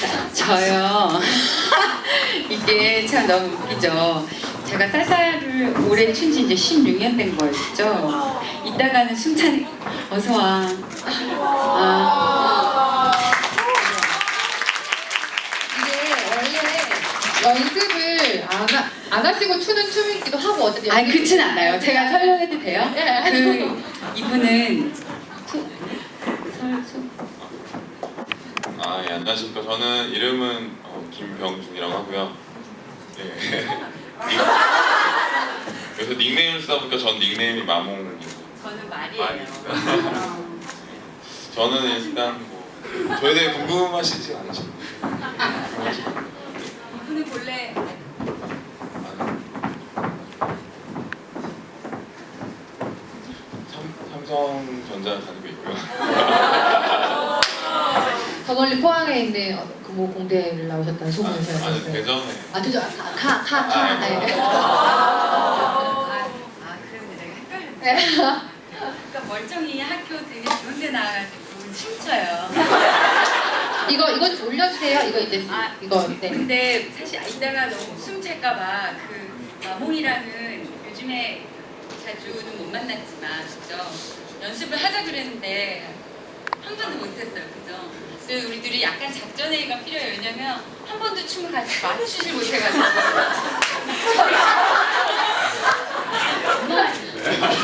저요. 이게 참 너무 웃기죠. 제가 쌀쌀을 올해 춘지 이제 16년 된 거였죠. 이따가는 숨찬 어서 와. 아, 이게 원래 연습을 안, 하, 안 하시고 추는 춤이기도 하고 어쨌든 아니 그렇진 않아요. 제가 설명해도 돼요? 네. 그 이분은 수- 설- 수- 아, 예, 안녕하십니까. 저는 이름은 어, 김병준이라고 하고요. 예. 그래서 닉네임을 쓰다 보니까 전 닉네임이 마몽이고 저는 말이에요. 저는 일단 뭐 저에 대해 궁금하시지 않으시고 이분은 본래 삼성전자 다니고 있고요. 저 멀리 포항에 있는 어, 그모 공대를 나오셨다는 소문을 제가 아니 들었어요. 대전에 아, 그죠? 카, 카, 카. 아, 네. 아, 아 그러면 내가 헷갈렸네. 네. 그러니까 멀쩡히 학교 되게 좋은 데 나와가지고 춤춰요. 이거, 이거 좀 올려주세요. 이거 이제, 아, 이거, 네. 근데 사실 이따가 너무 숨 찰까봐 그 마몽이랑은 요즘에 자주는 못 만났지만 그죠? 연습을 하자 그랬는데 한 번도 못했어요, 그죠? 그래서 우리 둘이 약간 작전회의가 필요해요. 왜냐면 한 번도 춤을 같이 맞추질 못해가지고.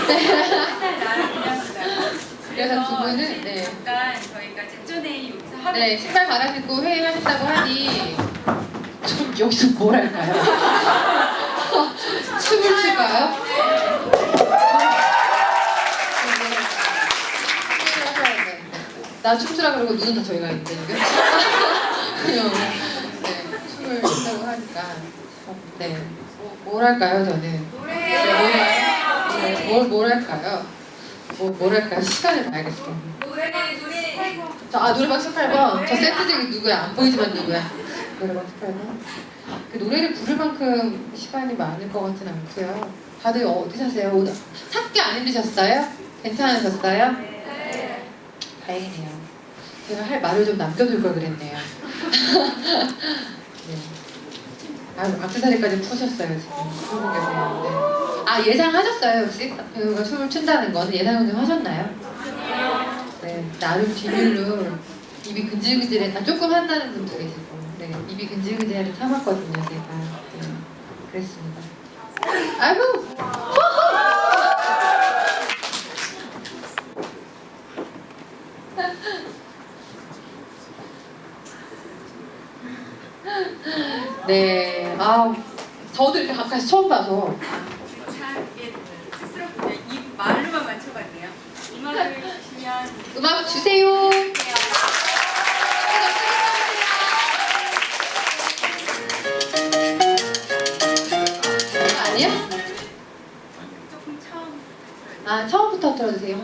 맨날 나를 그냥 한다고. 그래서 두 분은, 네. 잠깐 저희가 작전회의 여기서 하고 네, 신발 갈아신고 회의하신다고 하니 좀 여기서 뭘 할까요? 춤을 출까요? 나 춤추라 그러고 눈은 다 저희가 지금 그냥 네, 춤을 춘다고 하니까 어, 네, 뭐, 뭘 할까요 저는? 네, 뭘, 할까요? 뭐, 뭘 할까요? 시간을 봐야겠어 저, 아 노래방 18번 저 세트장이 누구야 안 보이지만 누구야 노래방 18번 그 노래를 부를 만큼 시간이 많을 것 같진 않고요 다들 어디 사세요? 오늘 삭기 안 힘드셨어요? 괜찮으셨어요? 네. 다행이네요 제가 할 말을 좀 남겨둘 걸 그랬네요 네. 아유 악세사리까지 푸셨어요 지금 풀고 계세요 네. 아 예상하셨어요 혹시? 배우가 춤을 춘다는 거는 예상은 좀 하셨나요? 네, 나름 비밀로 입이 근질근질해. 아, 조금 한다는 분도 계시고, 네, 입이 근질근질해도 참았거든요, 제가. 네, 그랬습니다. 아이고! 네, 아, 저도 이렇게 가까이서 처음 봐서. 참 이게 스스로 입 말로만 맞춰봤네요. 음악을 주시면 음악 주세요. 아니야? 조금 처음 아 처음부터 들어주세요.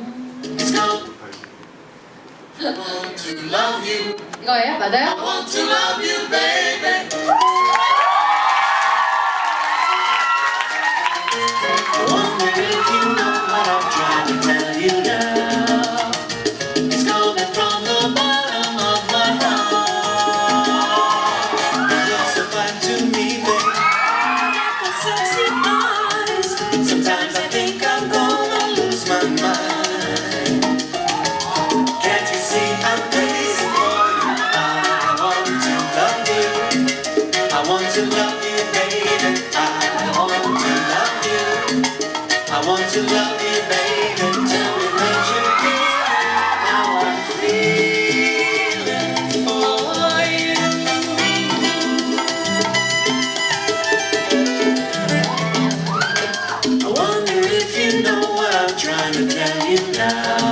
이거예요? 맞아요? If you know what I'm trying to tell you now. trying to tell you now.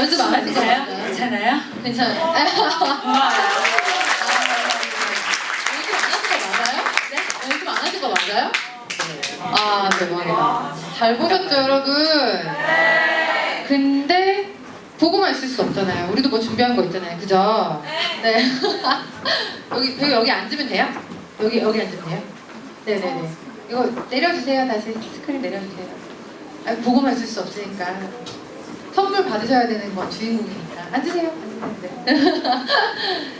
연습 안 하신 거 맞아요? 맞아요? 괜찮아요? 괜찮아요. 고마워요. 연습 안 하신 거 맞아요? 네? 연습 안 하신 거 맞아요? 아 대박이다. 잘 보셨죠 여러분? 근데 보고만 있을 수 없잖아요. 우리도 뭐 준비한 거 있잖아요. 그죠? 네. 여기 여기 여기 앉으면 돼요? 여기 여기 앉으면 돼요? 네네네. 이거 내려주세요. 다시 스크린 내려주세요. 아, 보고만 있을 수 없으니까 선물 받으셔야 되는 건 주인공이니까 앉으세요. 앉으세요. 네.